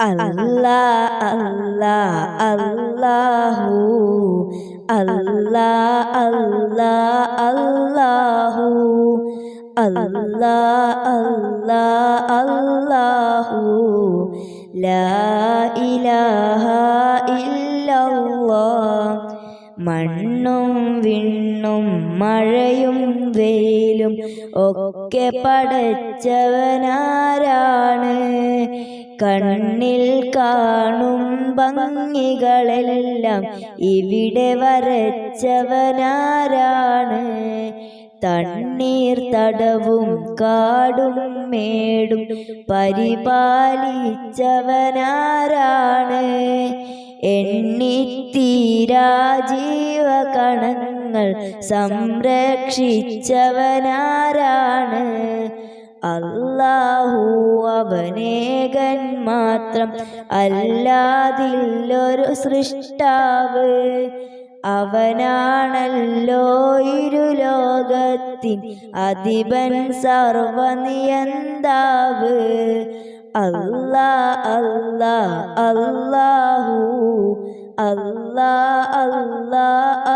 അല്ലാ അല്ലാ അല്ലാഹു അല്ലാ അല്ലാ അല്ലാഹു അല്ലാ അല്ലാ അല്ലാഹു ലാ ഇലാഹ ഇല്ലല്ലാഹ് മണ്ണും വിണ്ണും മഴയും വെയിലും ഒക്കെ പടച്ചവനാരാണ്. കണ്ണിൽ കാണും ഭംഗികളെല്ലാം. ഇവിടെ വരച്ചവനാരാണ്? തണ്ണീർ തടവും കാടും മേടും പരിപാലിച്ചവനാരാണ്? എണ്ണിത്തീരാ ജീവകണങ്ങൾ സംരക്ഷിച്ചവനാരാണ്? അല്ലാഹു അവനേകൻ മാത്രം അല്ലാതില്ലൊരു സൃഷ്ടാവ്. അവനാണല്ലോ ഇരുലോകത്തിൻ അധിപൻ സർവനിയന്താവ്. അല്ലാ അല്ലാ അല്ലാഹു അല്ലാ അല്ലാ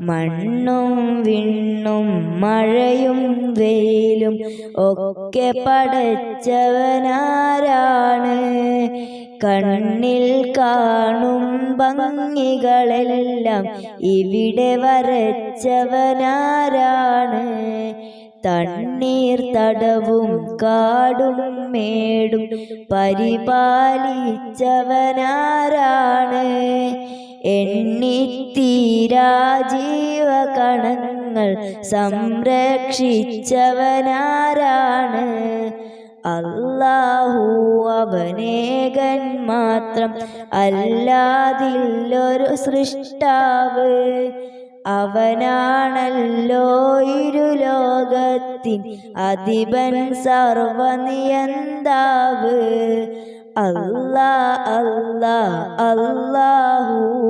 മണ്ണും വിണ്ണും മഴയും വെയിലും ഒക്കെ പടച്ചവനാരാണ്. കണ്ണിൽ കാണും ഭംഗികളെല്ലാം ഇവിടെ വരച്ചവനാരാണ്. തണ്ണീർ തടവും കാടും മേടും പരിപാലിച്ചവനാരാണ്. എണ്ണിത്തീരാ ജീവകണങ്ങൾ സംരക്ഷിച്ചവനാരാണ്. അല്ലാഹു അവനേകൻ മാത്രം അല്ലാതില്ലൊരു സൃഷ്ടാവ്. അവനാണല്ലോ ഇരുലോകത്തിൻ അധിപൻ സർവനിയന്താവ്. അല്ലാ അല്ലാ അല്ലാഹു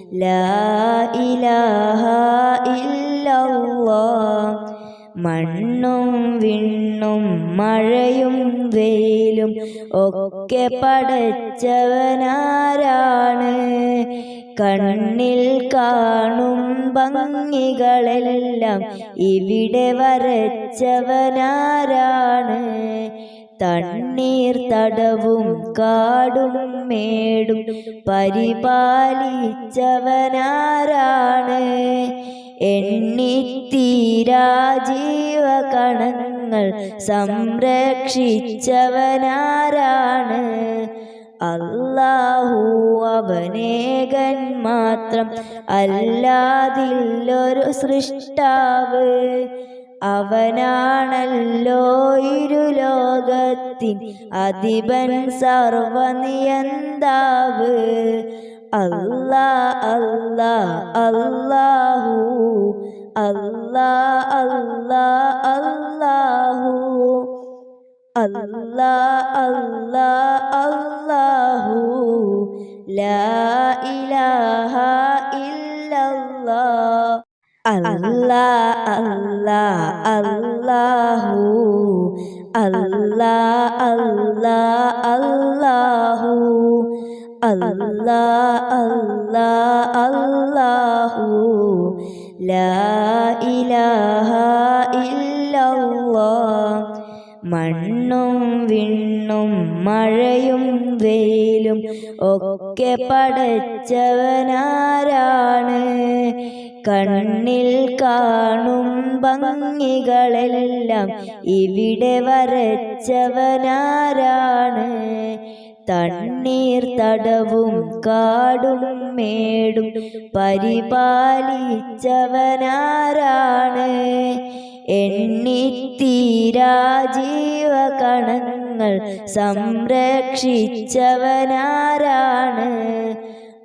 ഇലാഹ ഇല്ലല്ലാഹ്. മണ്ണും വിണ്ണും മഴയും വെയിലും ഒക്കെ പടച്ചവനാരാണ്. കണ്ണിൽ കാണും ഭംഗികളെല്ലാം ഇവിടെ വരച്ചവനാരാണ്. തണ്ണീർ തടവും കാടും മേടും പരിപാലിച്ചവനാരാണ്. എണ്ണിത്തീരാ ജീവകണങ്ങൾ സംരക്ഷിച്ചവനാരാണ്. അല്ലാഹു അവനേകൻ മാത്രം അല്ലാതില്ലൊരു സൃഷ്ടാവ്. അവനാണല്ലോ ഇരുലോകത്തിൻ അധിപൻ സർവനിയന്താവ്. അല്ലാ അല്ലാ അല്ലാഹു അല്ലാ അല്ലാ അല്ലാഹു. അല്ലാ അല്ലാ അല്ലാഹു. ലാ ഇലാഹ ഇല്ലല്ലാഹ് അല്ലാ അല്ലാ അല്ലാഹു അല്ലാ അല്ലാ അല്ലാഹു അല്ലാ അല്ലാ അല്ലാഹു ലാ ഇലാഹ ഇല്ലല്ലാഹ് മണ്ണും വിണ്ണും മഴയും വെയിലും ഒക്കെ പടച്ചവനാരാണ്. കണ്ണിൽ കാണും ഭംഗികളെല്ലാം. ഇവിടെ വരച്ചവനാരാണ്? തണ്ണീർ തടവും കാടും മേടും പരിപാലിച്ചവനാരാണ്? എണ്ണിത്തീരാ ജീവകണങ്ങൾ സംരക്ഷിച്ചവനാരാണ്?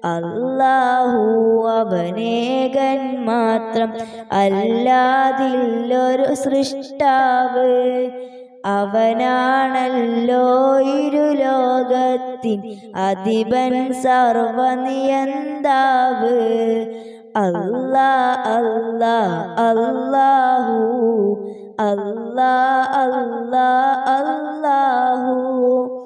അല്ലാഹു അവനേകൻ മാത്രം അല്ലാതില്ലൊരു സൃഷ്ടാവ്. അവനാണല്ലോ ഇരു ലോകത്തിൻ അധിപൻ സർവനിയന്താവ്. അല്ലാ അല്ലാ അല്ലാഹു അല്ലാ അല്ലാ അല്ലാഹു.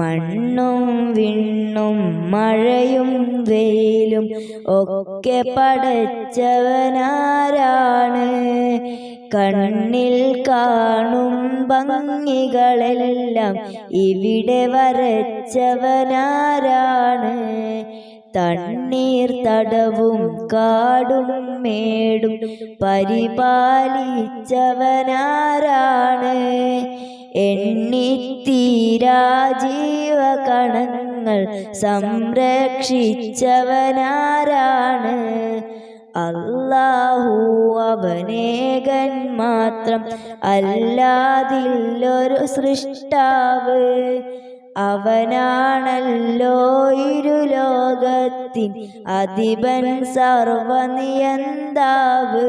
മണ്ണും വിണ്ണും മഴയും വെയിലും ഒക്കെ പടച്ചവനാരാണ്. കണ്ണിൽ കാണും ഭംഗികളെല്ലാം ഇവിടെ വരച്ചവനാരാണ്. തണ്ണീർ തടവും കാടും മേടും പരിപാലിച്ചവനാരാണ്. എണ്ണിത്തീരാ ജീവകണങ്ങൾ സംരക്ഷിച്ചവനാരാണ്. അല്ലാഹു അവനേകൻ മാത്രം അല്ലാതില്ലൊരു സൃഷ്ടാവ്. അവനാണല്ലോ ഇരു ലോകത്തിൻ അധിപൻ സർവനിയന്താവ്.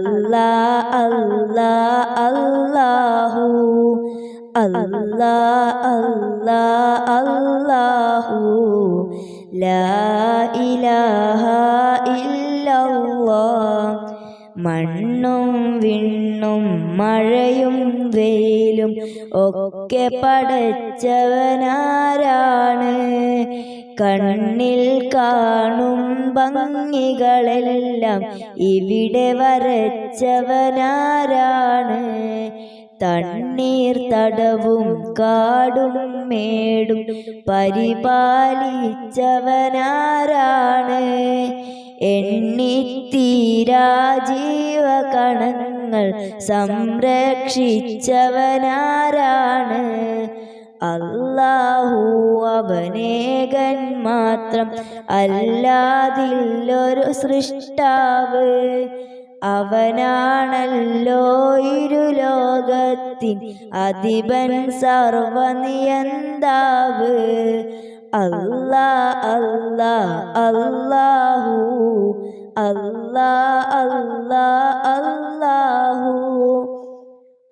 അല്ലാ അല്ലാ അല്ലാഹു ലാ ഇലാഹ ഇല്ലല്ലാ മണ്ണും വിണ്ണും മഴയും വെയിലും ഒക്കെ പടച്ചവനാരാണ്. കണ്ണിൽ കാണും ഭംഗികളെല്ലാം ഇവിടെ വരച്ചവനാരാണ്. തണ്ണീർ തടവും കാടും മേടും പരിപാലിച്ചവനാരാണ്. എണ്ണിത്തീരാ ജീവകണങ്ങൾ സംരക്ഷിച്ചവനാരാണ്. അല്ലാഹു അവനേകൻ മാത്രം അല്ലാതില്ലൊരു സൃഷ്ടാവ്. അവനാണല്ലോ ഇരുലോകത്തിൻ അധിപൻ സർവനിയന്താവ്. അല്ലാ അല്ലാ അല്ലാഹു അല്ലാ അല്ലാ അല്ലാഹു.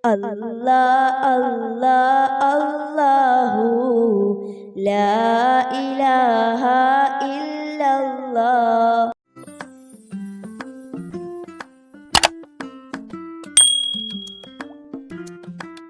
അല്ലാ അല്ലാ അല്ലാഹു. ലാ ഇലാഹ ഇല്ലല്ലാഹ്